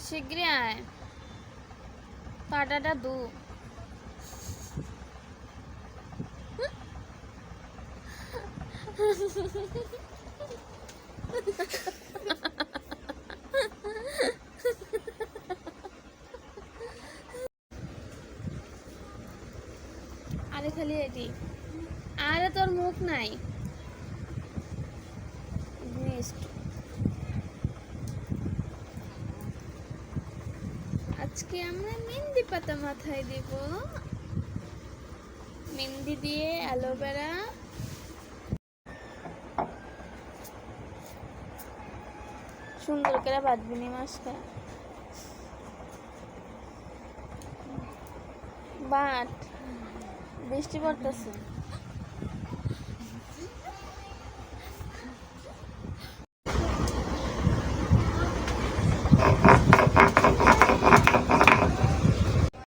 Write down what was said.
শিগগিরই আয়। পাটাটা দু। আরে খালি এটি। আরে তোর মুখ নাই। মিস্ট আজকে আমরা মেহেন্দি পাতা মাথায় দিব। মেহেন্দি দিয়ে অ্যালোভেরা। সুন্দর করে বাঁধবি নি মাছটা। বাট বৃষ্টি পড়তেছে।